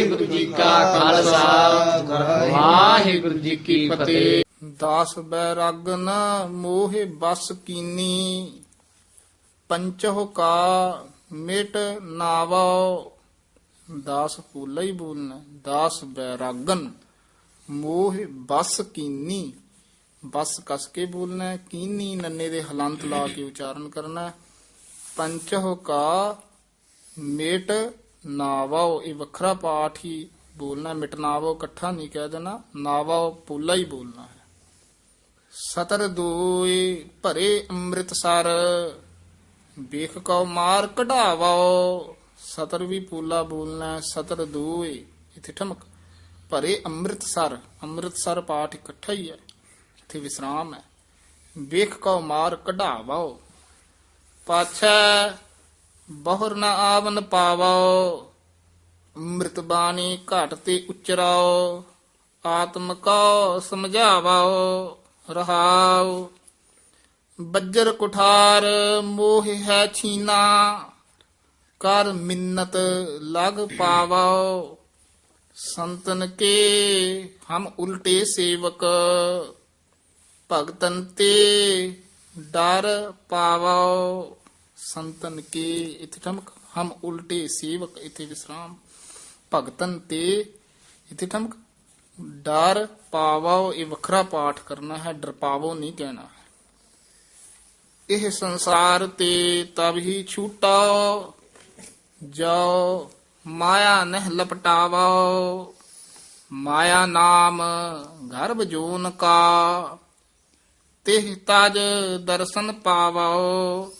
ਵਾਹਿਗੁਰੂ ਜੀ ਕਾ ਖਾਲਸਾ। ਵਾਹਿਗੁਰੂ ਜੀ ਕੀ ਫਤਿਹ। ਦਾਸ ਬੈਰਾਗਨ ਮੋਹਿ ਬਸ ਕੀਨੀ, ਪੰਚਹੁ ਕਾ ਮਿਟ ਨਾਵੋ ਦਾਸ ਪੂਲਾ ਹੀ ਬੋਲਣਾ ਦਾਸ ਬੈਰਾਗਨ ਮੋਹਿ ਬਸ ਕੀਨੀ। ਬਸ ਕਸ ਕੇ ਬੋਲਣਾ ਕੀਨੀ ਨੰਨੇ ਦੇ ਹਲੰਤ ਲਾ ਕੇ ਉਚਾਰਨ ਕਰਨਾ। ਹੈ। ਪੰਚਹੁ ਕਾ ਮਿਟ ਨਾਵੋ ਇਹ ਵੱਖਰਾ ਪਾਠ ਹੀ ਬੋਲਣਾ ਮਿਟਨਾਵੋ ਇਕੱਠਾ ਨਹੀਂ ਕਹਿ ਦੇਣਾ ਨਾਵੋ ਪੂਲਾ ਹੀ ਬੋਲਣਾ ਹੈ। ਸਤਰ ਦੋਏ ਭਰੇ ਅੰਮ੍ਰਿਤਸਰ, ਵੇਖ ਕਉ ਮਾਰ ਕਢਾਵੋ ਸਤਰ ਵੀ ਪੂਲਾ ਬੋਲਣਾ ਸਤਰ ਦੋਏ, ਇਥੇ ਠਮਕ, ਭਰੇ ਅੰਮ੍ਰਿਤਸਰ ਅੰਮ੍ਰਿਤਸਰ ਪਾਠ ਇਕੱਠਾ ਹੀ ਹੈ, ਇਥੇ ਵਿਸਰਾਮ ਹੈ। ਵੇਖ ਕਉ ਮਾਰ ਕਢਾਵਾਓ, ਪਾਛੈ ਬਹੁਰ ਨ ਆਵਨ ਪਾਵੋ, ਅੰਮ੍ਰਿਤ ਬਾਣੀ ਘਟ ਤੇ ਉਚਰਾਓ, ਆਤਮ ਕੋ ਸਮਝਾਵੋ ਰਹਾਉ ਬੱਜਰ ਕੁਠਾਰ ਮੋਹ ਹੈ ਛੀਨਾ, ਕਰ ਮਿੰਨਤ ਲਗ ਪਾਵੋ। ਸੰਤਨ ਕੇ ਹਮ ਉਲਟੇ ਸੇਵਕ, ਭਗਤਨ ਤੇ ਡਰ ਪਾਵੋ। ਸੰਤਨ ਕੇ ਇਥੇ ਠਮਕ, ਹਮ ਉਲਟੇ ਸੇਵਕ ਇਥੇ ਵਿਸਰਾਮ। ਭਗਤਨ ਤੇ ਇਥੇ ਠਮਕ, ਡਰ ਪਾਵੋ ਇਹ ਵੱਖਰਾ ਪਾਠ ਕਰਨਾ ਹੈ, ਡਰ ਪਾਵੋ ਨਹੀਂ ਕਹਿਣਾ ਇਹ ਸੰਸਾਰ ਤੇ ਤਬ ਹੀ ਛੂਟਾ ਜੋ ਮਾਇਆ ਨਹਿ ਲਪਟਾਵੋ, ਮਾਇਆ ਨਾਮ ਗਰਭ ਜੋਨ ਕਾ, ਤਿਹ ਤਜ ਦਰਸ਼ਨ ਪਾਵੋ।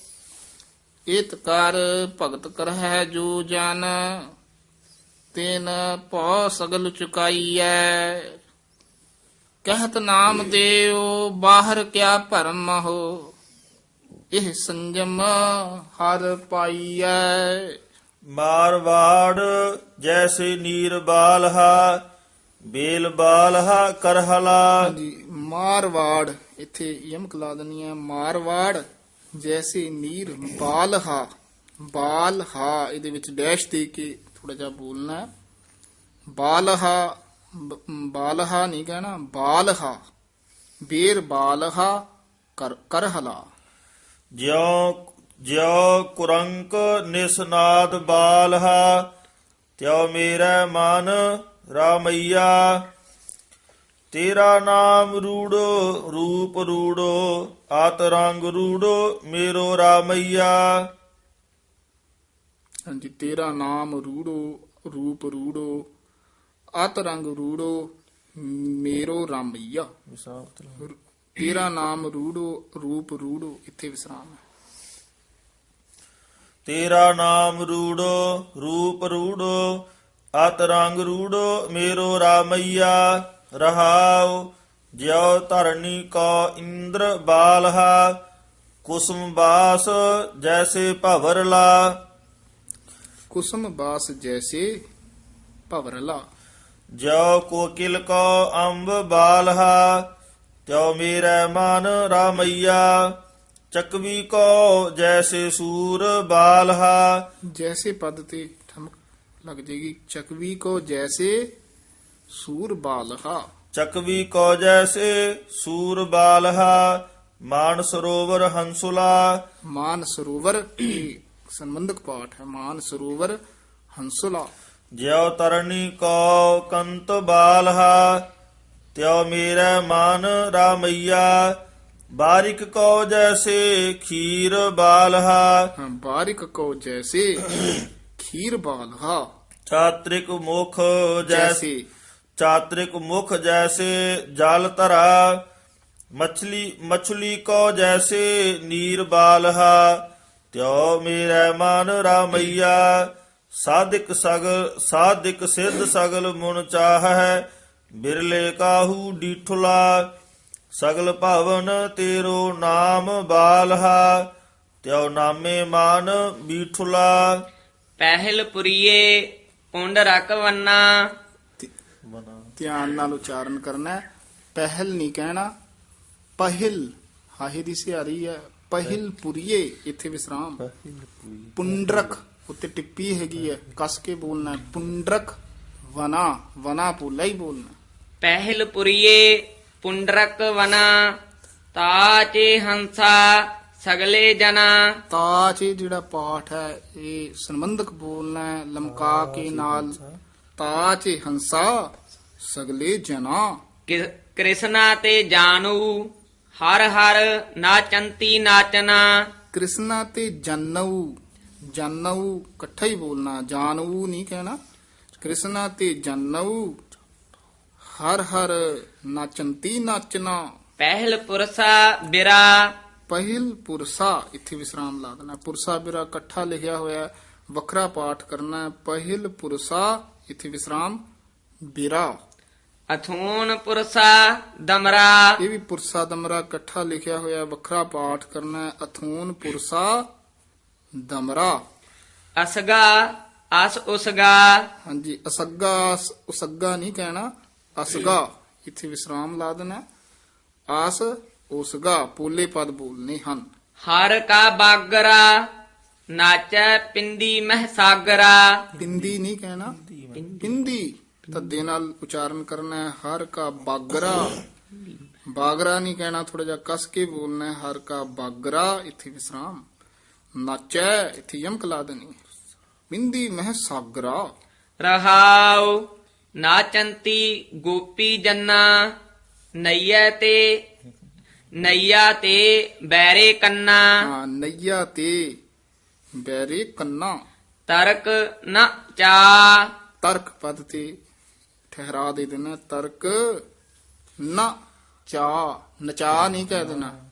ਇਤ ਕਰ ਭਗਤ ਕਰਹਿ ਜੋ ਜਨ ਤੈਨ ਭਉ ਸਗਲ ਚੁਕਾਈਐ। ਕਹਿਤ ਨਾਮ ਦੇਉ ਬਾਹਰ ਕਿਆ ਭਰਮ ਹੋ? ਇਹ ਸੰਜਮ ਹਰ ਪਾਈਐ। ਮਾਰਵਾੜ ਜੈਸੇ ਨੀਰ ਬਾਲਹਾ ਬੇਲ ਬਾਲਹਾ ਕਰਹਲਾ। ਹਾਂਜੀ ਮਾਰਵਾੜ ਇੱਥੇ ਯਮਕ ਲਾ ਦਨੀ ਹੈ ਮਾਰਵਾੜ ਜੈਸੇ ਨੀਰ ਬਾਲ ਹਾ ਇਹਦੇ ਵਿੱਚ ਡੈਸ਼ ਦੇ ਕੇ ਥੋੜਾ ਜਿਹਾ ਬੋਲਣਾ ਹੈ। ਬਾਲਹਾ ਬਾਲ ਹਾ ਨਹੀਂ ਕਹਿਣਾ ਬਾਲਹਾ ਬੇਰ ਬਾਲਹਾ ਕਰ ਕਰਹਲਾ ਜਿਉ ਜਿਉ ਕੁਰੰਕ ਨਿਸਨਾਦ ਬਾਲਹਾ ਤਿਉ ਮੇਰਾ ਮਨ ਰਾਮਈਆ ਤੇਰਾ ਨਾਮ ਰੂੜੋ ਰੂਪ ਰੂੜੋ ਆਤ ਰੰਗ ਰੂੜੋ ਮੇਰੋ ਰਾਮਈਆ। ਹਾਂਜੀ ਤੇਰਾ ਨਾਮ ਰੂੜੋ ਰੂਪ ਰੂੜੋ ਅਤ ਰੰਗ ਰੂੜੋ ਮੇਰੋ ਰਾਮਈਆ। ਤੇਰਾ ਨਾਮ ਰੂੜੋ ਰੂਪ ਰੂੜੋ ਇੱਥੇ ਵਿਸਰਾਮ ਹੈ। ਤੇਰਾ ਨਾਮ ਰੂੜੋ ਰੂਪ ਰੂੜੋ ਅਤ ਰੰਗ ਰੂੜੋ ਮੇਰੋ ਰਾਮਈਆ। ਰਹਾਉ ਜਿਉ ਧਰਣੀ ਕੋ ਇੰਦਰ ਬਾਲਹਾ ਕੁਸਮ ਬਾਸ ਜੈਸੇ ਭਵਰਲਾ ਕੁਸਮ ਬਾਸ ਜੈਸੇ ਭਵਰਲਾ ਜਿਉ ਕੋਕਿਲ ਕੋ ਅੰਬ ਬਾਲਹਾ ਤਿਉ ਮੇਰਾ ਮਨ ਰਾਮਈਆ। ਚਕਵੀ ਕੋ ਜੈਸੇ ਸੂਰ ਬਾਲਹਾ। ਜੈਸੇ ਪਦ ਤੇ ਠਮਕ ਲੱਗ ਜੇਗੀ ਚਕਵੀ ਕੋ ਜੈਸੇ ਸੂਰ ਬਾਲਹਾ। ਚਕਵੀ ਕੋ ਜੈਸੇ ਸੂਰ ਬਾਲਹਾ ਮਾਨ ਸਰੋਵਰ ਹੰਸੁਲਾ। ਮਾਨ ਸਰੋਵਰ ਸੰਬੰਧਕ ਪਾਠ ਹੈ ਮਾਨ ਸਰੋਵਰ ਹੰਸੁਲਾ। ਜਿਉ ਤਰਣੀ ਕੋ ਕੰਤ ਬਾਲਹਾ ਤਿਉ ਮੇਰਾ ਮਨ ਰਾਮਈਆ। ਬਾਰਿਕ ਕੋ ਜੈਸੇ ਖੀਰ ਬਾਲਹਾ। ਬਾਰਿਕ ਕੋ ਜੈਸੇ ਖੀਰ ਬਾਲਹਾ। ਚਾਤ੍ਰਿਕ ਮੁਖ ਜੈਸੇ। ਜੈਸੇ ਚਾਤ੍ਰਿਕ ਮੁਖ ਜੈਸੇ ਜਲ ਧਰਾ ਮਛਲੀ ਮਛਲੀ ਕੋ ਜੈਸੇ ਨੀਰ ਬਾਲਹਾ ਤਿਉ ਮੇਰਾ ਮਨ ਰਾਮਈਆ ਸਾਧਿਕ ਸਗਲ ਸਾਧਿਕ ਸਿੱਧ ਸਗਲ ਮੁਨ ਚਾਹੈ ਬਿਰਲੇ ਕਾਹੂ ਡੀਠੁਲਾ ਸਗਲ ਭਵਨ ਤੇਰੋ ਨਾਮ ਬਾਲਹਾ ਤਿਉ ਨਾਮੇ ਮਾਨ ਬੀਠੁਲਾ ਪਹਿਲ ਪੁਰੀਏ ਪੁੰਡ ਰਕ ਵੰਨਾ ਧਿਆਨ ਨਾਲ ਉਚਾਰਨ ਕਰਨਾ ਹੈ। ਪਹਿਲ ਨਹੀਂ ਕਹਿਣਾ। ਪਹਿਲ ਹਾਹੇ ਦੀ ਸਿਹਾਰੀ ਹੈ। ਪਹਿਲ ਪੁਰੀਏ ਇੱਥੇ ਵਿਸਰਾਮ। ਪੁੰਡਰਕ ਉੱਤੇ ਟਿੱਪੀ ਹੈਗੀ ਹੈ। ਕਸ ਕੇ ਬੋਲਣਾ ਹੈ। ਪੁੰਡਰਕ ਵਨਾ ਵਨਾ ਪੋਲਾ ਹੀ ਬੋਲਣਾ। ਪਹਿਲ ਪੁਰੀਏ ਪੁੰਡਰਕ ਵਨਾ ਤਾਚੇ ਹੰਸਾ ਸਗਲੇ ਜਨਾ। ਤਾਚ ਇਹ ਜਿਹੜਾ ਪਾਠ ਹੈ ਇਹ ਸੰਬੰਧਕ ਬੋਲਣਾ ਹੈ। ਲਮਕਾ ਕੇ ਨਾਲ ਤਾਚ ਹੰਸਾ ਸਗਲੇ ਜਨਾ। ਕ੍ਰਿਸ਼ਨਾ ਤੇ ਜਾਨੂ ਹਰ ਹਰ ਨਾਚੰਤੀ ਨਾਚਨਾ ਕ੍ਰਿਸ਼ਨਾ ਤੇ ਜਨਊ ਜਨਊ ਇਕੱਠਾ ਹੀ ਬੋਲਣਾ ਜਾਨਊ ਨਹੀਂ ਕਹਿਣਾ। ਕ੍ਰਿਸ਼ਨਾ ਤੇ ਜਨਊ ਹਰ ਹਰ ਨਾਚੰਤੀ ਨਾਚਨਾ ਪਹਿਲ ਪੁਰਸਾ ਬਿਰਾ। ਪਹਿਲ ਪੁਰਸਾ ਇੱਥੇ ਵਿਸਰਾਮ ਲਾ ਦੇਣਾ। ਪੁਰਸਾ ਬਿਰਾ ਇਕੱਠਾ ਲਿਖਿਆ ਹੋਇਆ ਵੱਖਰਾ ਪਾਠ ਕਰਨਾ। ਪਹਿਲ ਪੁਰਸਾ ਇੱਥੇ ਵਿਸਰਾਮ ਬਿਰਾ ਅਥੂਨ ਪੁਰਸਾ ਦਮਰਾ ਇਹ ਵੀ ਪੁਰਸਾ ਦਮਰਾ ਇਕੱਠਾ ਲਿਖਿਆ ਹੋਇਆ ਹੈ, ਵੱਖਰਾ ਪਾਠ ਕਰਨਾ ਹੈ। ਅਥੂਨ ਪੁਰਸਾ ਦਮਰਾ ਅਸਗਾ ਅਸ ਉਸਗਾ ਹਾਂਜੀ ਅਸੱਗਾ ਅਸ- ਉਸੱਗਾ ਨਹੀਂ ਕਹਿਣਾ ਅਸਗਾ ਇੱਥੇ ਵਿਸਰਾਮ ਲਾ ਦੇਣਾ ਆਸ ਉਸਗਾ ਪੋਲੇ ਪਦ ਬੋਲਨੇ ਹਨ ਹਰ ਕਾ ਬਾਗਰਾ ਨਾਚੈ ਪਿੰਦੀ ਮਹਿ ਸਾਗਰਾ। ਪਿੰਦੀ ਨਹੀਂ ਕਹਿਣਾ। ਪਿੰਦੀ ਧੱਦੇ ਨਾਲ ਉਚਾਰਨ ਕਰਨਾ ਹੈ ਹਰ ਕਾ ਬਾਗਰਾ। ਬਾਗਰਾ ਨਹੀਂ ਕਹਿਣਾ ਥੋੜਾ ਜਿਹਾ ਕਸ ਕੇ ਬੋਲਣਾ ਹੈ ਹਰ ਕਾ ਬਾਗਰਾ ਇੱਥੇ ਵਿਸਰਾਮ। ਨਾਚੈ ਇੱਥੇ ਯਮਕ ਲਾ ਦੇਣੀ। ਪਿੰਦੀ ਮਹਿ ਸਾਗਰਾ। ਰਹਾਉ ਨਾਚੰਤੀ ਗੋਪੀ ਜੰਨਾ। ਨਈਆ ਤੇ ਨਈਆ ਤੇ ਬੈਰੇ ਕੰਨਾ। ਹਾਂ ਨਈਆ ਤੇ ਬੈਰੇ ਕੰਨਾ। ਤਰਕ ਨ ਚਾ। ਤਰਕ ਪਦ ਤੇ ਠਹਿਰਾ ਦੇ ਦੇਣਾ। ਤਰਕ ਨਾ ਚਾ। ਨਚਾ ਨਹੀਂ ਕਹਿ ਦੇਣਾ।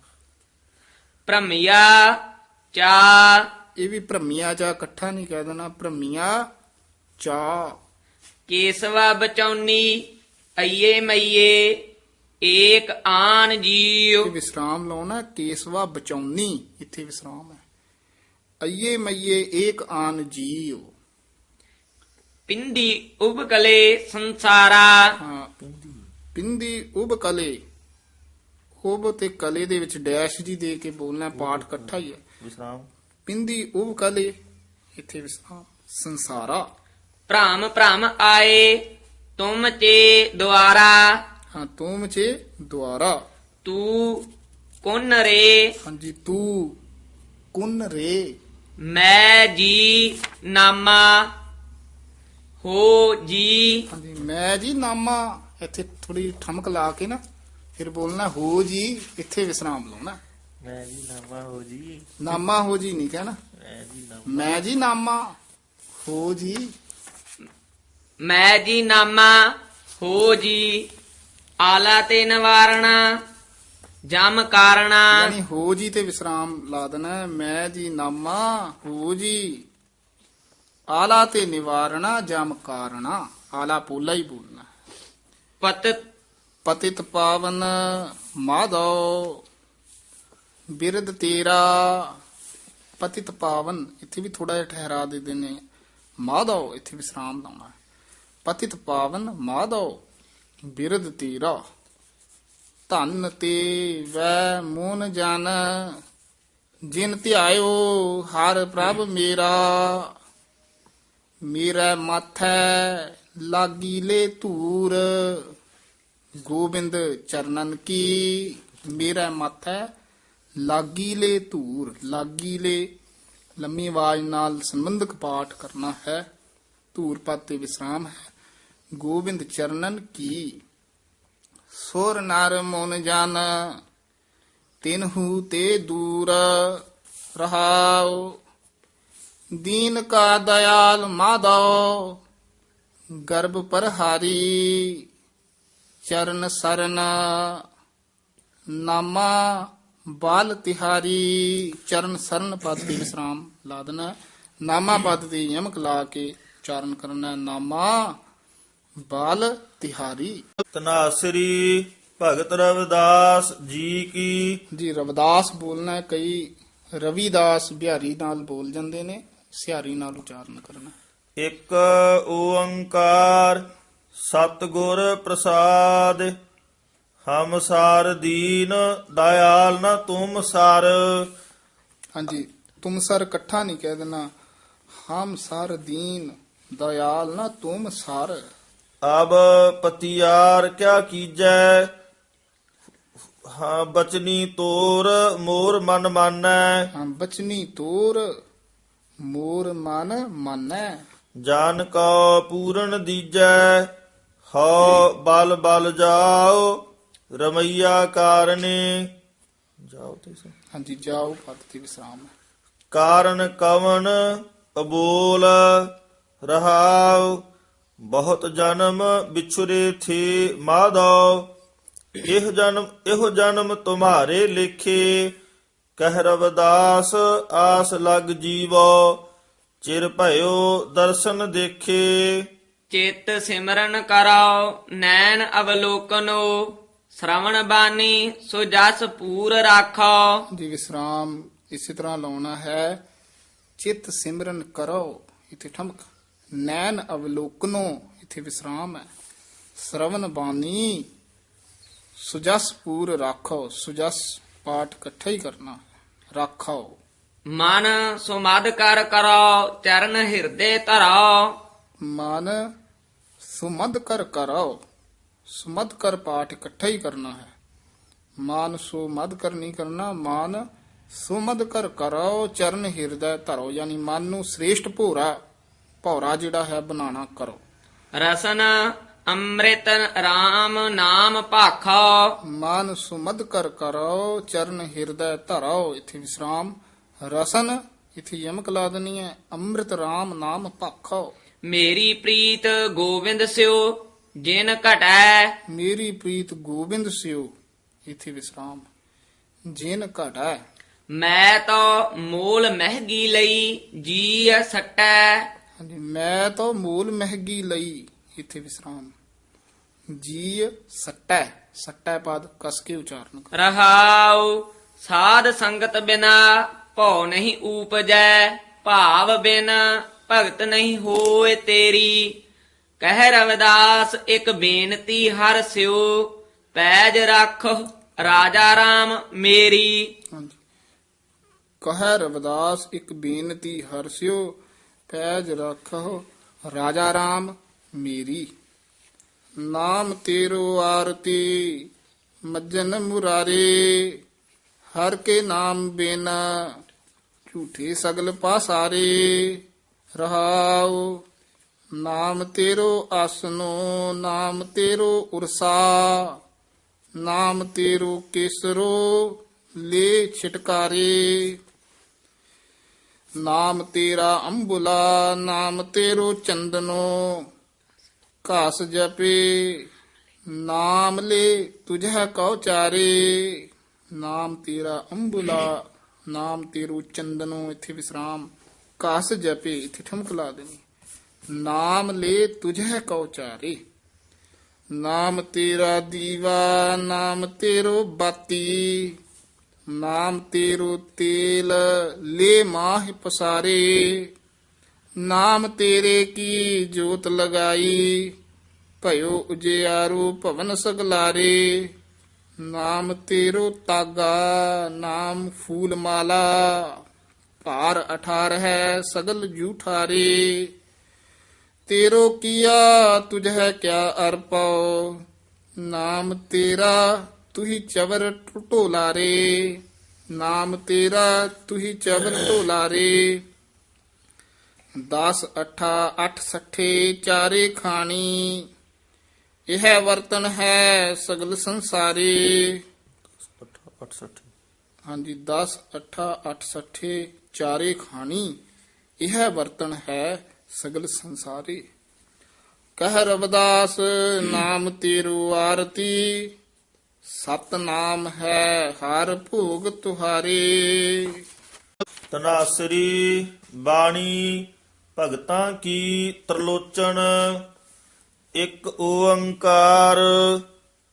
ਭ੍ਰਮਿਆ ਚਾ। ਇਹ ਵੀ ਭ੍ਰਮੀਆਂ ਚਾ ਇਕੱਠਾ ਨਹੀਂ ਕਹਿ ਦੇਣਾ। ਭ੍ਰਮੀਆਂ ਚਾ। ਕੇਸਵਾ ਬਚੌਨੀ ਅਈਏ ਮਈਏ ਏਕ ਆਨ ਇਹ ਵਿਸਰਾਮ ਲਾਉਣਾ। ਕੇਸਵਾ ਬਚਾਉਣੀ ਇੱਥੇ ਵਿਸਰਾਮ ਹੈ। ਅਈਏ ਮਈਏ ਏਕ ਆਨ ਜੀਉ। ਪਿੰਦੀ ਉਬਕਲੇ ਸੰਸਾਰਾ। ਹਾਂ ਪਿੰਦੀ ਉਬ ਕਲੇ। ਉਬ ਤੇ ਕਲੇ ਦੇ ਵਿੱਚ ਡੈਸ਼ ਜੀ ਦੇ ਕੇ ਬੋਲਣਾ ਪਾਠ ਇਕੱਠਾ ਹੀ ਹੈ। ਵਿਸਰਾਮ। ਪਿੰਦੀ ਉਬ ਕਲੇ ਇੱਥੇ ਵਿਸਰਾਮ ਸੰਸਾਰਾ। ਭ੍ਰਮ ਭ੍ਰਮ ਆਏ ਤੁਮ ਚੇ ਦੁਆਰਾ। ਹਾਂ ਤੂੰ ਮਚੇ ਦੁਆਰਾ। ਤੂੰ ਕੁਨ ਰੇ। ਹਾਂਜੀ ਤੂੰ ਕੁਨ ਰੇ। ਮੈਂ ਜੀ ਨਾਮਾ ਹੋ ਜੀ। ਹਾਂਜੀ ਮੈਂ ਜੀ ਨਾਮਾ ਇੱਥੇ ਥੋੜੀ ਠਮਕ ਲਾ ਕੇ ਨਾ ਫਿਰ ਬੋਲਣਾ ਹੋ ਜੀ ਇੱਥੇ ਵਿਸਰਾਮ ਲਾਉਣਾ। ਮੈਂ ਜੀ ਨਾਮਾ ਹੋ ਜੀ। ਨਾਮਾ ਹੋ ਜੀ ਨਹੀਂ ਕਹਿਣਾ। ਮੈਂ ਜੀ ਨਾਮਾ। ਮੈਂ ਜੀ ਨਾਮਾ ਹੋ ਜੀ। ਮੈਂ ਜੀ ਨਾਮਾ ਹੋ ਜੀ। ਆਲਾ ਤੇ ਨਿਵਾਰਣਾ। ਜਮ ਕਾਰਣਾ। ਯਾਨੀ ਹੋ ਜੀ ਤੇ ਵਿਸਰਾਮ ਲਾ ਦੇਣਾ ਹੈ। ਮੈਂ ਜੀ ਨਾਮਾ ਹੋ ਜੀ। ਆਲਾ ਤੇ ਨਿਵਾਰਣਾ ਜਮ ਕਾਰਣਾ। ਆਲਾ ਪੋਲਾ ਹੀ ਬੋਲਣਾ। ਪਤ ਪਤਿਤ ਪਾਵਨ ਮਾਧੋ ਬਿਰਦ ਤੇਰਾ। ਪਤਿਤ ਪਾਵਨ ਇੱਥੇ ਵੀ ਥੋੜਾ ਜਿਹਾ ਠਹਿਰਾ ਦੇ ਦੇਣੇ ਮਾਧੋ ਇੱਥੇ ਵਿਸਰਾਮ ਲਾਉਣਾ। ਹੈ। ਪਤਿਤ ਪਾਵਨ ਮਾਧੋ ਬਿਰਦ ਤੇਰਾ। ਧਨ ਤੇ ਵੈ ਮੋਨ ਜਨ, ਜਿਨ ਧਿਆਇਓ ਹਰ ਪ੍ਰਭ ਮੇਰਾ। ਮੇਰਾ ਮਾਥੈ ਲਾਗੀ ਲੈ ਧੂਰ, ਗੋਬਿੰਦ ਚਰਨਨ ਕੀ। ਮੇਰਾ ਮਾਥੈ ਲਾਗੀ ਲੈ ਧੂਰ, ਲਾਗੀ ਲੈ ਲੰਮੀ ਆਵਾਜ਼ ਨਾਲ ਸੰਬੰਧਕ ਪਾਠ ਕਰਨਾ ਹੈ। ਧੂਰ ਪਦ ਤੇ ਵਿਸਰਾਮ ਹੈ। ਗੋਬਿੰਦ ਚਰਨਨ ਕੀ। ਸੁਰ ਨਰ ਮਨ ਜਨ, ਤਿਨਹੂ ਤੇ ਦੂਰ ਰਹਾਉ। ਦੀਨ ਕਾ ਦਇਆਲ ਮਾਧੋ ਗਰਭ ਪਰਹਾਰੀ, ਚਰਨ ਸਰਨ, ਨਾਮਾ ਬਾਲ ਤਿਹਾਰੀ। ਚਰਨ ਸਰਨ ਪਦ ਤੇ ਵਿਸਰਾਮ ਲਾ ਦੇਣਾ। ਨਾਮਾ ਪਦ ਤੇ ਯਮਕ ਲਾ ਕੇ ਉਚਾਰਨ ਕਰਨਾ। ਨਾਮਾ ਬਾਲ ਤਿਹਾਰੀ। ਤਨਾਸਰੀ ਭਗਤ ਰਵਿਦਾਸ ਜੀ ਕੀ। ਜੀ ਰਵਿਦਾਸ ਬੋਲਣਾ ਹੈ, ਕਈ ਰਵਿਦਾਸ ਬਿਹਾਰੀ ਨਾਲ ਬੋਲ ਜਾਂਦੇ ਨੇ ਸਿਹਾਰੀ ਨਾਲ ਉਚਾਰਨ ਕਰਨਾ। ਇੱਕ ਓੰਕਾਰ ਸਤਿਗੁਰ ਪ੍ਰਸਾਦ ਹਮ ਸਾਰ ਦੀਨ ਦਇਆਲ ਨ ਤੁਮ ਸਰ। ਹਾਂਜੀ ਤੁਮ ਸਰ ਇਕੱਠਾ ਨਹੀਂ ਕਹਿ ਦੇਣਾ ਹਮ ਸਰ ਦੀਨ ਦਇਆਲ ਨਾ ਤੁਮ ਸਰ। ਅਬ ਪਤਿਆਰ ਕਿਆ ਕੀਜੈ ਹਾਂ ਬਚਨੀ ਤੋਰ ਮੋਰ ਮਨ ਮਾਨੈ ਹਾਂ ਬਚਨੀ ਤੋਰ ਮੋਰ ਮਨ ਮਾਨੈ ਜਾਨ ਕਾ ਪੂਰਨ ਦੀਜੈ ਹਉ ਬਲ ਬਲ ਜਾਓ ਰਮਈਆ ਕਾਰਨੇ ਜਾਓ ਤੇ ਸੋ। ਹਾਂਜੀ ਜਾਓ ਪਦ ਤੇ ਵਿਸਰਾਮ। ਕਾਰਨ ਕਵਨ ਅਬੋਲ ਰਹਾਉ ਬਹੁਤ ਜਨਮ ਵਿਛੁਰੇ ਥੇ ਮਾਧੋ ਇਹ ਜਨਮ ਇਹੋ ਜਨਮ ਤੁਮਾਰੇ ਲਿਖੇ। ਕਹਿ ਰਵਦਾਸ ਆਸ ਲਗ ਜੀਵੋ ਚਿਰ ਭਇਓ ਦਰਸ਼ਨ ਦੇਖੇ। ਚਿਤ ਸਿਮਰਨ ਕਰੋ ਨੈਣ ਅਵਲੋਕਨੋ ਸ਼ਰਵਣ ਬਾਣੀ ਸੋ ਜਸ ਪੂਰ ਰਾਖੋ। ਜੀ ਵਿਸਰਾਮ ਇਸੇ ਤਰ੍ਹਾਂ ਲਾਉਣਾ ਹੈ। ਚਿਤ ਸਿਮਰਨ ਕਰੋ ਇਥੇ ਠਮਕ। ਨੈਣ ਅਵਲੋਕਨੋ ਇਥੇ ਵਿਸਰਾਮ ਹੈ। ਸ਼ਰਵਨ ਬਾਣੀ ਸੁਜਸ ਪੂਰ ਰਾਖੋ ਸੁਜਸ ਪਾਠ ਇਕੱਠਾ ਹੀ ਕਰਨਾ। ਰਾਖੋ। ਮਨ ਸੁਮਦ ਕਰ ਕਰੋ ਚਰਨ ਹਿਰਦੇ ਧਰੋ। ਮਨ ਸੁਮਦ ਕਰ ਕਰੋ ਸੁਮਦ ਕਰ ਪਾਠ ਇਕੱਠਾ ਹੀ ਕਰਨਾ ਹੈ। ਮਾਨ ਸੁਮਦ ਕਰ ਨਹੀਂ ਕਰਨਾ ਮਾਨ ਸੁਮਦ ਕਰ ਕਰੋ ਚਰਨ ਹਿਰਦੈ ਧਰੋ ਯਾਨੀ ਮਨ ਨੂੰ ਸ੍ਰੇਸ਼ਟ ਭੋਰਾ। ਭੌਰਾ ਜਿਹੜਾ ਹੈ ਬਣਾਣਾ ਕਰੋ। ਰਸਨ ਅੰਮ੍ਰਿਤ RAM ਨਾਮ ਭਾਖੋ। ਮਨ ਸੁਮਦ ਕਰ ਕਰੋ ਚਰਨ ਹਿਰਦੈ ਧਰੋ ਇਥੇ ਵਿਸਰਾਮ। ਰਸਨ ਇਥੇ ਯਮਕ ਲਾ ਦੇਣੀ ਹੈ ਅੰਮ੍ਰਿਤ RAM ਨਾਮ ਭਾਖੋ। ਮੇਰੀ ਪ੍ਰੀਤ ਗੋਬਿੰਦ ਸਿਓ ਜਿਨ ਘਟੈ। ਮੇਰੀ ਪ੍ਰੀਤ ਗੋਬਿੰਦ ਸਿਓ ਇਥੇ ਵਿਸਰਾਮ। ਜਿਨ ਘਟਾ। ਮੈਂ ਤਾਂ ਮੂਲ ਮਹਿਗੀ ਲਈ ਜੀ ਸਟੈ। ਹਾਂਜੀ ਮੈਂ ਤਾਂ ਮੂਲ ਮਹਿਗੀ ਲਈ ਇਥੇ ਵਿਸਰਾਮ। ਜੀ ਸੱਟੈ ਸੱਟੈ ਪਦ ਕਸ ਕੇ ਉਚਾਰਨ ਕਰੋ। ਰਹਾਉ ਸਾਧ ਸੰਗਤ ਬਿਨਾ ਭਉ ਨਹੀਂ ਊਪਜੈ ਭਾਵ ਬਿਨ ਭਗਤ ਨਹੀਂ ਹੋਏ ਤੇਰੀ। ਕਹਿ ਰਵਿਦਾਸ ਇੱਕ ਬੇਨਤੀ ਹਰ ਸਿਓ ਪੈਜ ਰੱਖ ਰਾਜਾ ਰਾਮ ਮੇਰੀ। ਹਾਂਜੀ। ਕਹੈ ਰਵਿਦਾਸ ਇੱਕ ਬੇਨਤੀ ਹਰਸਿਓ ਪੈਜ ਰੱਖੋ ਰਾਜਾ ਰਾਮ ਮੇਰੀ। ਨਾਮ ਤੇਰੋ ਆਰਤੀ, ਮੱਜਨ ਮੁਰਾਰੇ, ਹਰ ਕੇ ਨਾਮ ਬਿਨ, ਝੂਠੇ ਸਗਲ ਪਾਸਾਰੇ, ਰਹਾਉ। ਨਾਮ ਤੇਰੋ ਆਸਨੋ, ਨਾਮ ਤੇਰੋ ਉਰਸਾ, ਨਾਮ ਤੇਰੋ ਕੇਸਰੋ, ਲੇ ਛਟਕਾਰੇ। ਨਾਮ ਤੇਰਾ ਅੰਬੁਲਾ, ਨਾਮ ਤੇਰੋ ਚੰਦਨੋ। ਘਾਸ ਜਪੇ, ਨਾਮ ਲੈ ਤੁਝੈ ਕਉ ਚਾਰੇ। ਨਾਮ ਤੇਰਾ ਅੰਬੁਲਾ, ਨਾਮ ਤੇਰੂ ਚੰਦਨੋ। ਇੱਥੇ ਵਿਸਰਾਮ, ਘਾਸ ਜਪੇ, ਇੱਥੇ ਠਮਕ ਲਾ ਦੇਣੀ। ਨਾਮ ਲੈ ਤੁਝੈ ਕਉ ਚਾਰੇ। ਨਾਮ ਤੇਰਾ ਦੀਵਾ, ਨਾਮ ਤੇਰੋ ਬਾਤੀ। ਨਾਮ ਤੇਰੋ ਤੇਲ ਲੈ ਮਾਹ ਪਸਾਰੇ। ਨਾਮ ਤੇਰੇ ਕੀ ਜੋਤ ਲਗਾਈ। ਭਇਓ ਉਜਿਆਰੂ ਭਵਨ ਸਗਲਾਰੇ। ਨਾਮ ਤੇਰੋ ਤਾਗਾ, ਨਾਮ ਫੂਲ ਮਾਲਾ। ਭਾਰ 18 ਹੈ ਸਗਲ ਜੂਠਾਰੇ। ਤੇਰੋ ਕੀਆ ਤੁਝੈ ਕਿਆ ਅਰਪਉ। ਨਾਮ ਤੇਰਾ ਤੁਹੀ ਚਵਰ ਢੋਲਾਰੇ, ਨਾਮ ਤੇਰਾ ਤੁਹੀ ਚਵਰ ਢੋਲਾਰੇ। 10 8 8 ਸੱਠੇ ਚਾਰੇ ਖਾਣੀ, ਇਹ ਵਰਤਨ ਹੈ ਸਗਲ ਸੰਸਾਰੇ। 68 ਹਾਂਜੀ 10 8 8 ਸੱਠੇ ਚਾਰੇ ਖਾਣੀ, ਇਹ ਵਰਤਨ ਹੈ ਸਗਲ ਸੰਸਾਰੇ। ਕਹ ਰਵਦਾਸ, ਨਾਮ ਤੇਰੂ ਆਰਤੀ ਸਤ ਨਾਮ ਹੈ ਹਰ ਭੋਗ ਤੁਹਾਰੇ। ਤਨਾਸਰੀ ਬਾਣੀ ਭਗਤਾਂ ਕੀ ਤਰਲੋਚਨ? ਇੱਕ ਓੰਕਾਰ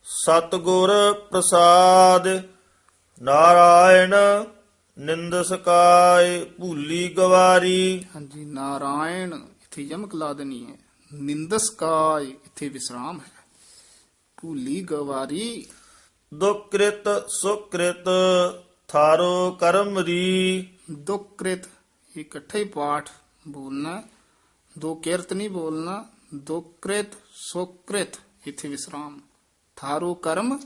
ਸਤਿਗੁਰ ਪ੍ਰਸਾਦ। ਨਾਰਾਇਣ ਨਿੰਦਸਕਾਇ ਭੂਲੀ ਗਵਾਰੀ। ਹਾਂਜੀ ਨਾਰਾਇਣ ਇੱਥੇ ਯਮਕ ਲਾ ਦੇਣੀ ਹੈ। ਨਿੰਦਸਕਾਇ ਇੱਥੇ ਵਿਸਰਾਮ ਹੈ। ਭੂਲੀ ਗਵਾਰੀ ਦੁਕ੍ਰਿਤ ਸੁਕ੍ਰਿਤ ਥਾਰੋ ਕਰਮ ਰੀ। ਦੁਕ੍ਰਿਤ ਇਕੱਠੇ ਪਾਠ ਬੋਲਣਾ ਦੋ ਕਿਰਤ ਨਹੀਂ ਬੋਲਣਾ ਦੁਕ੍ਰਿਤ ਸੁਕ੍ਰਿਤ ਇਥੇ ਵਿਸਰਾਮ। ਥਾਰੂ ਕਰਮ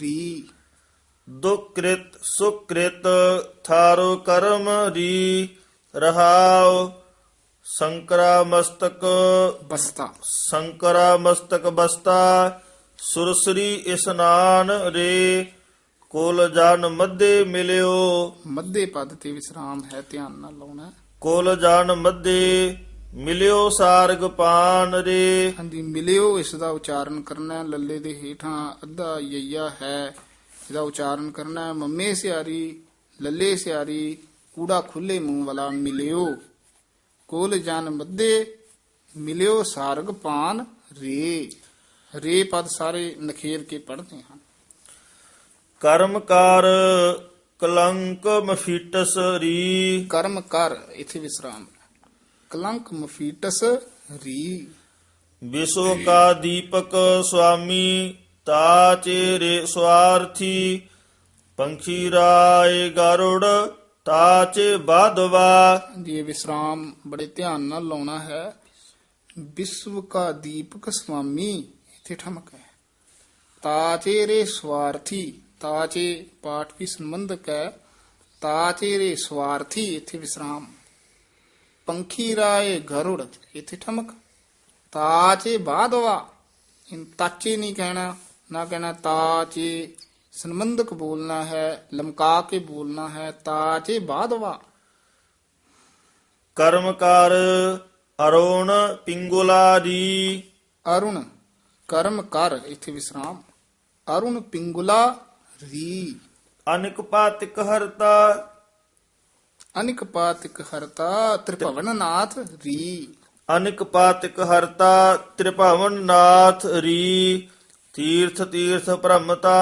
ਰੀ। ਦੁਕ੍ਰਿਤ ਸੁਕ੍ਰਿਤ ਥਾਰੋ ਕਰਮ ਰੀ। ਰਹਾਉ ਸੰਕਰਾ ਮਸਤਕ ਬਸਤਾ। ਸੰਕਰਾ ਮਸਤਕ ਬਸਤਾ। ਸੁਰਸਰੀ ਇਸਨਾਨ ਰੇ ਕੁਲ ਜਨ ਮੱਦੇ ਮਿਲਿਓ ਮੱਧੇ ਪਦ ਤੇ ਵਿਸਰਾਮ ਹੈ ਧਿਆਨ ਨਾਲ ਲਾਉਣਾ। ਕੁਲ ਜਨ ਮੱਦੇ ਮਿਲਿਓ ਸਾਰਗ ਪਾਨ ਰੇ ਹਾਂਜੀ ਮਿਲਿਓ ਇਸ ਦਾ ਉਚਾਰਨ ਕਰਨਾ। ਲੱਲੇ ਦੇ ਹੇਠਾਂ ਅੱਧਾ ਯਈਆ ਹੈ ਇਹਦਾ ਉਚਾਰਨ ਕਰਨਾ। ਮੰਮੇ ਸਿਆਰੀ ਲੱਲੇ ਸਿਆਰੀ ਕੂੜਾ ਖੁੱਲੇ ਮੂੰਹ ਵਾਲਾ ਮਿਲਿਓ ਕੋਲ ਜਨ ਮੱਦੇ ਮਿਲਿਓ ਸਾਰਗ ਪਾਨ ਰੇ ਰੇ ਪਦ ਸਾਰੇ ਨਖੇਰ ਕੇ ਪੜ੍ਹਦੇ ਹਨ। ਕਰਮਕਾਰ ਕਲੰਕ ਮਫੀਟਸ ਰੀ। ਕਰਮ ਕਰ ਇਥੇ ਵਿਸਰਾਮ। ਕਲੰਕ ਮਫੀਟਸ ਰੀ। ਵਿਸ਼ਵ ਕਾ ਦੀਪਕ ਸੁਆਮੀ ਤਾ ਚੇਰੇ ਸਵਾਰਥੀ ਪੰਖੀ ਰਾਏ ਗਰੁੜ ਤਾਚੇ ਬਾਦਵਾ ਜੀ ਇਹ ਵਿਸਰਾਮ ਬੜੇ ਧਿਆਨ ਨਾਲ ਲਾਉਣਾ ਹੈ। ਵਿਸ਼ਵ ਕਾ ਦੀਪਕ ਸੁਆਮੀ। ਇੱਥੇ ਠਮਕ ਹੈ। ਤਾਚੇ ਰੇ ਸਵਾਰਥੀ ਤਾਚੇ ਪਾਠ ਵੀ ਸੰਬੰਧਕ ਹੈ। ਤਾਚੇ ਰੇ ਸਵਾਰਥੀ ਇੱਥੇ ਵਿਸਰਾਮ। ਪੰਖੀ ਰਾਏ ਗਰੁੜ ਇੱਥੇ ਠਮਕ। ਤਾਚੇ ਬਾਦਵਾ ਇਨ ਤਾਚੇ ਨਹੀਂ ਕਹਿਣਾ ਨਾ ਕਹਿਣਾ ਤਾਚੇ ਸੰਬੰਧਕ ਬੋਲਣਾ ਹੈ ਲਮਕਾ ਕੇ ਬੋਲਣਾ ਹੈ ਤਾਚੇ ਬਾਦਵਾ ਕਰਮਕਾਰ ਅਰੋਣ ਪਿੰਗੁਲਾ ਦੀ ਅਰੁਣ ਕਰਮ ਕਰ ਇੱਥੇ ਵਿਸਰਾਮ। ਅਰੁਣ ਪਿੰਗੁਲਾ ਰੀ। ਅਨਿਕ ਪਾਤਿਕ ਹਰਤਾ। ਅਨਿਕ ਪਾਤਿਕ ਹਰਤਾ ਤ੍ਰਿਭਵਨ ਨਾਥ ਰੀ। ਅਨਿਕ ਪਾਤਿਕ ਹਰਤਾ ਤ੍ਰਿਭਵਨ ਨਾਥ ਰੀ। ਤੀਰਥ ਤੀਰਥ ਭ੍ਰਮਤਾ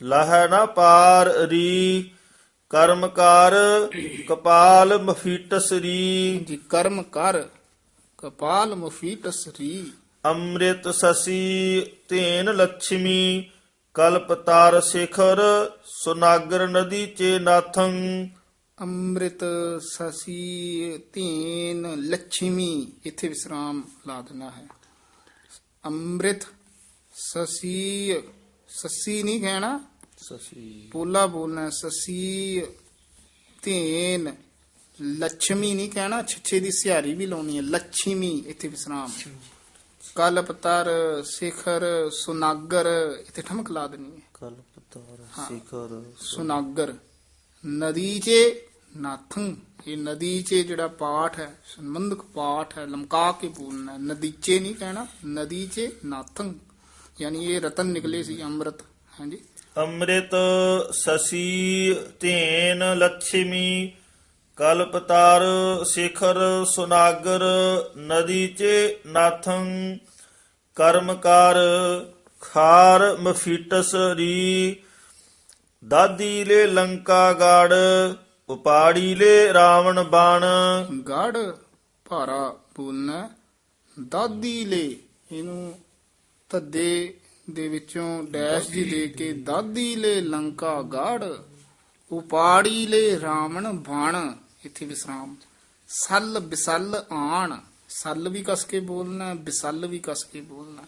ਲਹੈ ਨਾ ਪਾਰ ਰੀ। ਕਰਮਕਾਰ ਕਪਾਲ ਮਫੀਟਸ ਰੀ। ਜੀ ਕਰਮ ਕਰ ਕਪਾਲ ਮੁਫੀਟਸ ਰੀ। ਅੰਮ੍ਰਿਤ ਸਸੀ ਤੇਨ ਲక్ష్ਮੀ ਕਲਪਤਾਰ ਸਿਖਰ ਸੁਨਾਗਰ ਨਦੀ ਚੇ ਨਾਥੰ। ਅੰਮ੍ਰਿਤ ਸਸੀ ਤੇਨ ਲక్ష్ਮੀ ਇੱਥੇ ਵਿਸਰਾਮ ਲਾ ਦੇਣਾ ਹੈ। ਅੰਮ੍ਰਿਤ ਸਸੀ ਸਸੀ ਨਹੀਂ ਕਹਿਣਾ। ਸਸੀ। ਪੋਲਾ ਬੋਲਣਾ ਸਸੀ ਤੇਨ ਲక్ష్ਮੀ ਨਹੀਂ ਕਹਿਣਾ। ਛੱਛੇ ਦੀ ਸਿਹਾਰੀ ਵੀ ਲਾਉਣੀ ਹੈ ਲక్ష్ਮੀ ਇਥੇ ਵਿਸਰਾਮ। ਕਲਪਤਰ ਸਿਖਰ ਸੁਨਾਗਰ ਇੱਥੇ ਠਮਕ ਲਾ ਦੇਣੀ ਹੈ। ਕਲਪਤਾਰ ਸਿਖਰ ਸੁਨਾਗਰ। ਨਦੀ 'ਚ ਨਾਥੰ ਇਹ ਨਦੀ 'ਚ ਜਿਹੜਾ ਪਾਠ ਹੈ ਸੰਬੰਧਕ ਪਾਠ ਹੈ ਲਮਕਾ ਕੇ ਬੋਲਣਾ ਹੈ। ਨਦੀ 'ਚ ਨਹੀਂ ਕਹਿਣਾ ਨਦੀ 'ਚ ਨਾਥੰ ਯਾਨੀ ਇਹ ਰਤਨ ਨਿਕਲੇ ਸੀ ਅੰਮ੍ਰਿਤ। ਹਾਂਜੀ। ਅੰਮ੍ਰਿਤ ਸਸੀ ਤੇਨ ਲక్ష్ਮੀ ਕਲਪਤਾਰ ਸਿਖਰ ਸੁਨਾਗਰ ਨਦੀ ਚੇ ਨਾਥੰ, ਕਰਮਕਾਰ ਖਾਰ ਮਫੀਟਸ ਰੀ, ਦਾਦੀ ਲੈ ਲੰਕਾ ਗੜ, ਉਪਾੜੀ ਲੈ ਰਾਵਣ ਬਾਣ। ਗੜ ਭਾਰਾ ਬੋਲਣਾ ਦਾਦੀ ਲੈ ਇਹਨੂੰ ਧੱਦੇ ਦੇ ਵਿੱਚੋਂ ਡੈਸ਼ ਜੀ ਦੇ ਕੇ ਦਾਦੀ ਲੈ ਲੰਕਾ ਗੜ, ਉਪਾੜੀ ਲੈ ਰਾਵਣ ਬਾਣ। ਇੱਥੇ ਵਿਸਰਾਮ। ਸੱਲ ਬਿਸੱਲ ਆਣ, ਸੱਲ ਵੀ ਕਸ ਕੇ ਬੋਲਣਾ, ਬਿਸੱਲ ਵੀ ਕਸ ਕੇ ਬੋਲਣਾ।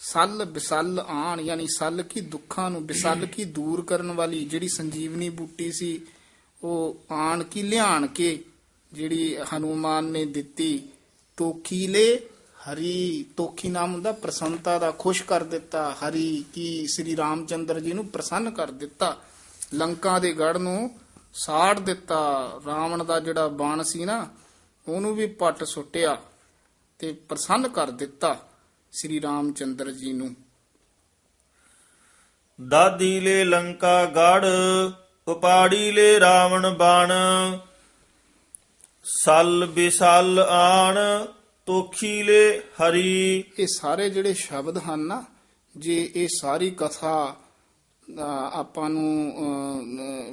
ਸੱਲ ਬਿਸੱਲ ਆਣ, ਯਾਨੀ ਸੱਲ ਕੀ ਦੁੱਖਾਂ ਨੂੰ, ਬਿਸੱਲ ਕੀ ਦੂਰ ਕਰਨ ਵਾਲੀ ਜਿਹੜੀ ਸੰਜੀਵਨੀ ਬੂਟੀ ਸੀ, ਉਹ ਆਣ ਕੀ ਲਿਆਣ ਕੇ ਜਿਹੜੀ ਹਨੂਮਾਨ ਨੇ ਦਿੱਤੀ ਤੋਖੀਲੇ ਹਰੀ, ਤੋਖੀ ਨਾਮ ਹੁੰਦਾ, ਪ੍ਰਸੰਨਤਾ ਦਾ ਖੁਸ਼ ਕਰ ਦਿੱਤਾ, ਹਰੀ ਕੀ ਸ੍ਰੀ ਰਾਮਚੰਦਰ ਜੀ ਨੂੰ ਪ੍ਰਸੰਨ ਕਰ ਦਿੱਤਾ, ਲੰਕਾ ਦੇ ਗੜ ਨੂੰ ਸਾੜ ਦਿੱਤਾ ਰਾਵਣ ਦਾ ਜਿਹੜਾ ਬਾਣ ਸੀ ਨਾ ਉਹਨੂੰ ਵੀ ਪੱਟ ਸੁੱਟਿਆ ਤੇ ਪ੍ਰਸੰਨ ਕਰ ਦਿੱਤਾ ਸ੍ਰੀ ਰਾਮਚੰਦਰ ਜੀ ਨੂੰ। ਦਾਦੀ ਲੈ ਲੰਕਾ ਗੜ ਉਪਾੜੀ ਲੈ ਰਾਵਣ ਬਾਣ। ਸਲ ਬਿਸਲ ਆਣ ਤੋਖੀ ਲੈ ਹਰੀ। ਇਹ ਸਾਰੇ ਜਿਹੜੇ ਸ਼ਬਦ ਹਨ ਨਾ ਜੇ ਇਹ ਸਾਰੀ ਕਥਾ ਆਪਾਂ ਨੂੰ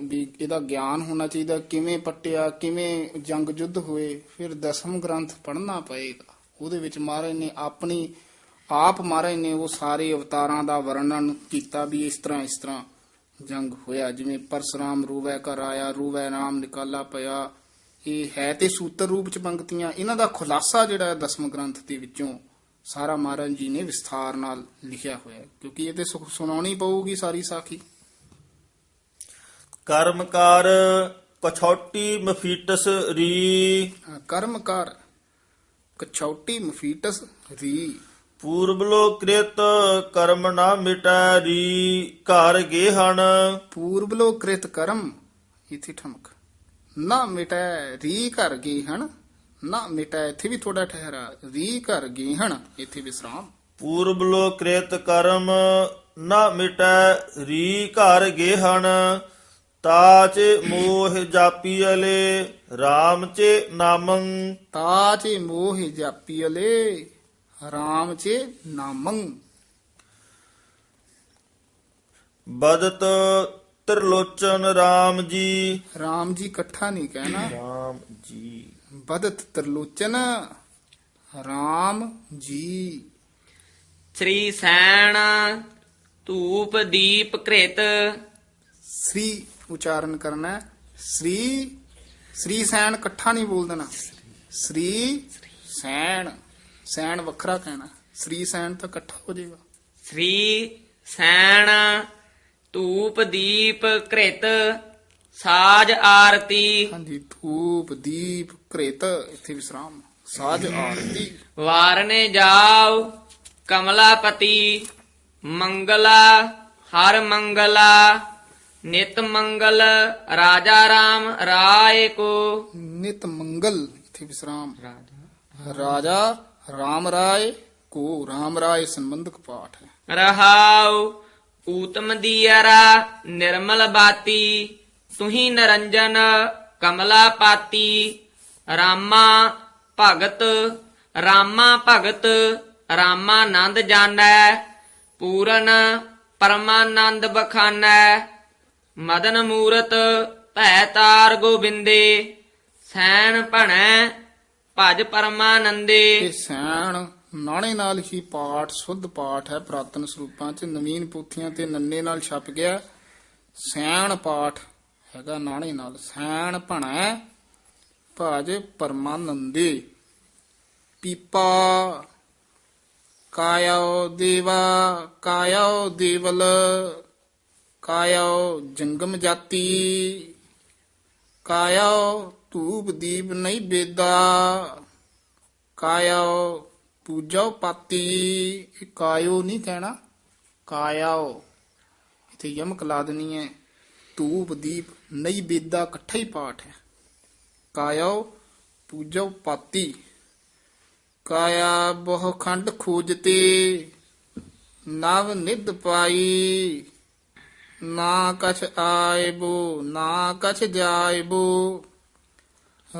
ਵੀ ਇਹਦਾ ਗਿਆਨ ਹੋਣਾ ਚਾਹੀਦਾ, ਕਿਵੇਂ ਪੱਟਿਆ, ਕਿਵੇਂ ਜੰਗ ਯੁੱਧ ਹੋਏ, ਫਿਰ ਦਸਮ ਗ੍ਰੰਥ ਪੜ੍ਹਨਾ ਪਏਗਾ। ਉਹਦੇ ਵਿੱਚ ਮਹਾਰਾਜ ਨੇ ਆਪਣੀ, ਆਪ ਮਹਾਰਾਜ ਨੇ ਉਹ ਸਾਰੇ ਅਵਤਾਰਾਂ ਦਾ ਵਰਣਨ ਕੀਤਾ ਵੀ ਇਸ ਤਰ੍ਹਾਂ ਇਸ ਤਰ੍ਹਾਂ ਜੰਗ ਹੋਇਆ, ਜਿਵੇਂ ਪਰਸਰਾਮ ਰੂਵੈ ਘਰ ਆਇਆ, ਰੂਵੈ ਨਾਮ ਨਿਕਾਲਾ ਪਿਆ। ਇਹ ਹੈ ਤੇ ਸੂਤਰ ਰੂਪ ਚ ਪੰਕਤੀਆਂ। ਇਹਨਾਂ ਦਾ ਖੁਲਾਸਾ ਜਿਹੜਾ ਦਸਮ ਗ੍ਰੰਥ ਦੇ ਵਿੱਚੋਂ ਸਾਰਾ ਮਹਾਰਾਜ ਜੀ ਨੇ ਵਿਸਥਾਰ ਨਾਲ ਲਿਖਿਆ ਹੋਇਆ ਕਿਉਂਕਿ ਇਹ ਤੇ ਸੁਣਾਉਣੀ ਪਊਗੀ ਸਾਰੀ ਸਾਖੀ। ਕਰਮਕਾਰ ਕਛੋਟੀ ਮਫੀਟਸ ਰੀ। ਕਰਮਕਾਰ ਕਛੌਟੀ ਮਫੀਟਸ ਰੀ। ਪੂਰਬਲੋ ਕ੍ਰਿਤ ਕਰਮ ਨਾ ਮਿਟੈ ਰੀ ਘਰ ਗੇਹਣ। ਪੂਰਬਲੋ ਕ੍ਰਿਤ ਕਰਮ ਇਥੇ ਠਮਕ। ਨਾ ਮਿਟੈ ਰੀ ਕਰ ਗਏ ਹਨ ਨਾ ਮਿਟੈ ਇੱਥੇ ਵੀ ਥੋੜਾ ਠਹਿਰਾ। ਰੀ ਕਰ ਗਏ ਹਨ ਇੱਥੇ ਵਿਸਰਾਮ। ਪੂਰਬਲੋ ਕ੍ਰਿਤ ਕਰਮ ਨਾ ਮਿਟੈ ਰੀ ਘਰ ਗੇਹਣ। ਤਾਚ ਮੋਹ ਜਾਪੀ ਅਲੇ RAM ਚ ਨਾਮੰ। ਤਾਚੇ ਮੋਹ ਜਾਪੀਲੇ ਰਾਮ ਚੇ ਨਾਮੰ। ਬਦਤ ਤ੍ਰਿਲੋਚਨ RAM ਜੀ। ਰਾਮ ਜੀ ਇਕੱਠਾ ਨਹੀਂ ਕਹਿਣਾ। RAM ਜੀ। ਬਦਤ ਤਰਲੋਚਨ ਰਾਮ ਜੀ। ਸ੍ਰੀ ਸੈਣ ਧੂਪ ਦੀਪ ਕ੍ਰਿਤ। ਸ੍ਰੀ ਉਚਾਰਨ ਕਰਨਾ ਹੈ। ਸ੍ਰੀ ਸ੍ਰੀ ਸੈਣ ਇਕੱਠਾ ਨਹੀਂ ਬੋਲ ਦੇਣਾ। ਸ੍ਰੀ ਸੈਣ ਸੈਣ ਵੱਖਰਾ ਕਹਿਣਾ। ਸ੍ਰੀ ਸੈਣ ਤਾਂ ਇਕੱਠਾ ਹੋ ਜਾਏਗਾ। ਸ੍ਰੀ ਸੈਣ ਧੂਪ ਦੀਪ ਕ੍ਰਿਤ। ਸਾਜ ਆਰਤੀ। ਹਾਂਜੀ ਧੂਪ ਦੀਪ ਕ੍ਰੇਤ ਇੱਥੇ ਵਿਸਰਾਮ। ਸਾਜ ਆਰਤੀ। ਵਾਰਨੇ ਜਾਓ ਕਮਲਾਪਤੀ ਮੰਗਲਾ ਹਰ ਮੰਗਲਾ ਨਿਤ ਮੰਗਲ ਰਾਜਾ ਰਾਮ ਰਾਏ ਕੋ। ਨਿਤ ਮੰਗਲ ਇੱਥੇ ਵਿਸਰਾਮ। ਰਾਜਾ ਰਾਮ ਰਾਏ ਕੋ। ਰਾਮ ਰਾਏ ਸੰਬੰਧਕ ਪਾਠ ਹੈ। ਰਹਾਉ ਊਤਮ ਦੀਅਰਾ ਨਿਰਮਲ ਬਾਤੀ। ਤੁਹੀ ਨਰੰਜਨ, ਕਮਲਾ ਪਾਤੀ, ਰਾਮਾ ਭਗਤ ਰਾਮਾ ਭਗਤ ਰਾਮਾਨੰਦ ਜਾਣੈ, ਪੂਰਨ ਪਰਮਾਨੰਦ ਬਖਾਨੈ, ਮਦਨ ਮੂਰਤ ਭੈ ਤਾਰ ਗੋਬਿੰਦੇ, ਸੈਣ ਭਣੈ ਭਜ ਪਰਮਾਨੰਦੇ। ਇਹ ਸੈਣ ਨਾਣੇ ਨਾਲ ਹੀ ਪਾਠ, ਸੁੱਧ ਪਾਠ ਹੈ, ਪ੍ਰਾਤਨ ਸਰੂਪਾਂ ਚ ਨਵੀਨ ਪੋਥੀਆਂ ਤੇ ਨੰਨੇ ਨਾਲ ਛਪ ਗਿਆ। ਸੈਣ ਪਾਠ ਹੈਗਾ ਨਾਣੇ ਨਾਲ। ਸੈਣ ਭਣੈ, ਭਾਜ ਪਰਮਾਨੰਦੇ। ਪੀਪਾ, ਕਾਇਓ ਦੇਵਾ, ਕਾਇਓ ਦੇਵਲ, ਕਾਇਓ ਜੰਗਮ ਜਾਤੀ। ਕਾਇਓ ਧੂਪ ਦੀਪ ਨਹੀਂ ਬੇਦਾ, ਕਾਇਓ ਪੂਜੋ ਪਾਤੀ। ਕਾਇਓ ਨਹੀਂ ਕਹਿਣਾ, ਕਾਇਓ। ਇਥੇ ਯਮਕ ਲਾ ਦੇਣੀ ਹੈ, ਧੂਪ ਦੀਪ ਨਈ ਬੇਦਾ ਇਕੱਠਾ ਹੀ ਪਾਠ ਹੈ। ਕਾਇਓ ਪੂਜੋ ਪਾਤੀ। ਕਾਇਆ ਬਹੁ ਖੰਡ ਖੋਜਤੇ। ਨਵ ਨਿਦ ਪਾਈ। ਨਾ ਕਛ ਆਇਬੋ, ਨਾ ਕਛ ਜਾਇਬੋ।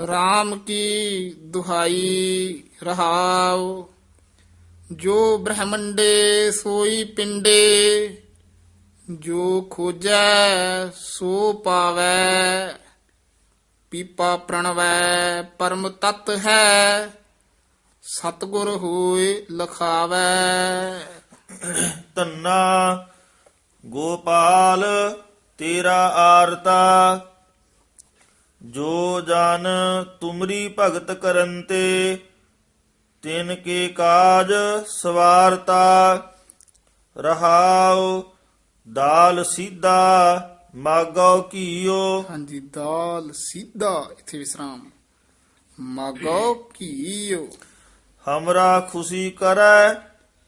RAM ਕੀ ਦੁਹਾਈ ਰਹਾਉ। ਜੋ ਬ੍ਰਹਮੰਡੇ ਸੋਈ ਪਿੰਡੇ। ਜੋ ਖੋਜੈ ਸੋ ਪਾਵੈ, ਪੀਪਾ ਪ੍ਰਣਵੈ, ਪਰਮ ਤਤ ਹੈ, ਸਤਗੁਰ ਹੋਏ ਲਖਾਵੈ। ਧੰਨਾ, ਗੋਪਾਲ, ਤੇਰਾ ਆਰਤਾ, ਜੋ ਜਨ ਤੁਮਰੀ ਭਗਤ ਕਰਨ ਤੇ ਤਿਨ ਕੇ ਕਾਜ ਸਵਾਰਤਾ ਰਹਾਓ ਦਾਲ ਸੀਧਾ ਮਾਗੋ ਕੀਓ ਹਾਂਜੀ ਦਾਲ ਸਿੱਧਾ ਇੱਥੇ ਵਿਸਰਾਮ। ਮਾਗੋ ਕੀਓ ਹਮਰਾ ਖੁਸ਼ੀ ਕਰੈ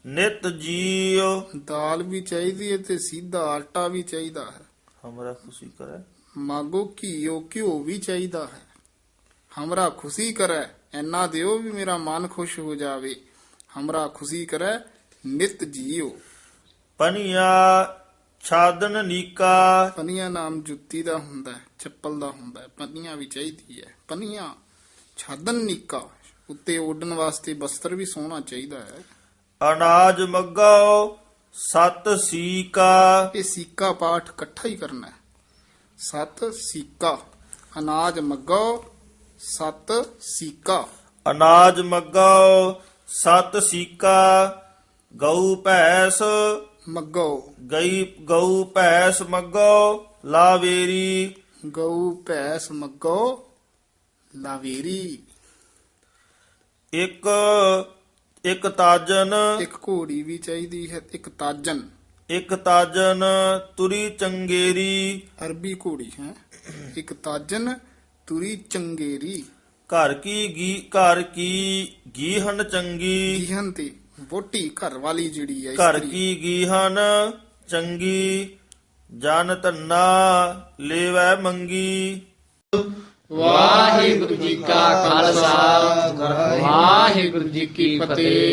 ਨਿਤ ਜੀਓ। ਦਾਲ ਵੀ ਚਾਹੀਦੀ ਹੈ ਤੇ ਸਿੱਧਾ ਆਟਾ ਵੀ ਚਾਹੀਦਾ ਹੈ। ਹਮਰਾ ਖੁਸ਼ੀ ਕਰੈ। ਮਾਗੋ ਘੀਓ ਘਿਓ ਵੀ ਚਾਹੀਦਾ ਹੈ। ਹਮਰਾ ਖੁਸ਼ੀ ਕਰੈ ਐਨਾ ਦਿਓ ਵੀ ਮੇਰਾ ਮਨ ਖੁਸ਼ ਹੋ ਜਾਵੇ। ਹਮਰਾ ਖੁਸ਼ੀ ਕਰੈ ਨਿਤ ਜੀਓ। ਪਨੀਆ ਛਾਦਨ ਨੀਕਾ। ਪਨੀਆਂ ਨਾਮ ਜੁੱਤੀ ਦਾ ਹੁੰਦਾ ਹੈ ਚੱਪਲ ਦਾ ਹੁੰਦਾ ਹੈ ਪਨੀਆਂ ਵੀ ਚਾਹੀਦੀ ਹੈ। ਪਨੀਆਂ ਛਾਦਨ ਨੀਕਾ ਉੱਤੇ ਓਡਣ ਵਾਸਤੇ ਬਸਤਰ ਵੀ ਸੋਹਣਾ ਚਾਹੀਦਾ ਹੈ। ਅਨਾਜ ਮੱਗਾਓ ਸਤ ਸੀਕਾ। ਇਹ ਸੀਕਾ ਪਾਠ ਇਕੱਠਾ ਹੀ ਕਰਨਾ ਹੈ। ਸਤ ਸੀਕਾ ਅਨਾਜ ਮੱਗੋ ਸਤ ਸੀਕਾ। ਅਨਾਜ ਮੱਗਾਓ ਸਤ ਸੀਕਾ। ਗਊ ਭੈਸ ਮੱਗੋ। ਗਈ ਗਊ ਭੈਸ ਮੱਗੋ ਲਾਵੇਰੀ। ਗਊ ਭੈਸ ਮੱਗੋ ਲਾਵੇਰੀ। ਇੱਕ ਇੱਕ ਤਾਜਨ। ਇੱਕ ਘੋੜੀ ਵੀ ਚਾਹੀਦੀ ਹੈ ਇੱਕ ਤਾਜਨ। ਇੱਕ ਤਾਜਨ ਤੁਰੀ ਚੰਗੇਰੀ। ਅਰਬੀ ਘੋੜੀ ਹੈ। ਇੱਕ ਤਾਜਨ ਤੁਰੀ ਚੰਗੇਰੀ। ਘਰ ਕੀ ਗੀ ਘਰ ਕੀ ਗੀਹਨ ਚੰਗੀ। ਜੀਹਨ ਤੇ। ਵੋਟੀ ਘਰ ਵਾਲੀ ਜਿਹੜੀ ਹੈ ਘਰ। ਕੀ ਗੀਹਨ ਚੰਗੀ ਜਨ ਧੰਨਾ ਲੇਵੈ ਮੰਗੀ ਵਾਹਿਗੁਰੂ ਜੀ ਕਾ ਖਾਲਸਾ ਵਾਹਿਗੁਰੂ ਜੀ ਕੀ ਫਤਿਹ